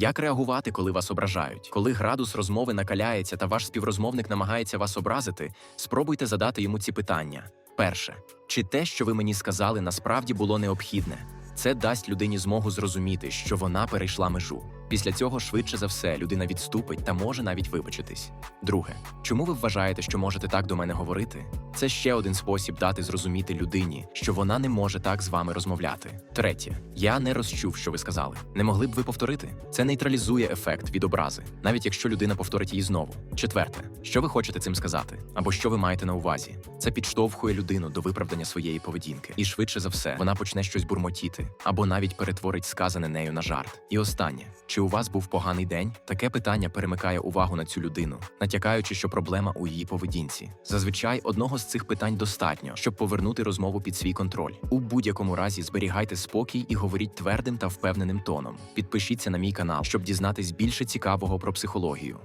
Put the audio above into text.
Як реагувати, коли вас ображають? Коли градус розмови накаляється та ваш співрозмовник намагається вас образити, спробуйте задати йому ці питання. Перше, чи те, що ви мені сказали, насправді було необхідне? Це дасть людині змогу зрозуміти, що вона перейшла межу. Після цього, швидше за все, людина відступить та може навіть вибачитись. Друге, чому ви вважаєте, що можете так до мене говорити? Це ще один спосіб дати зрозуміти людині, що вона не може так з вами розмовляти. Третє, я не розчув, що ви сказали. Не могли б ви повторити? Це нейтралізує ефект від образи, навіть якщо людина повторить її знову. Четверте, що ви хочете цим сказати, або що ви маєте на увазі? Це підштовхує людину до виправдання своєї поведінки, і швидше за все вона почне щось бурмотіти, або навіть перетворить сказане нею на жарт. І останнє, чи у вас був поганий день? Таке питання перемикає увагу на цю людину, натякаючи, що проблема у її поведінці. Зазвичай одного з цих питань достатньо, щоб повернути розмову під свій контроль. У будь-якому разі зберігайте спокій і говоріть твердим та впевненим тоном. Підпишіться на мій канал, щоб дізнатись більше цікавого про психологію.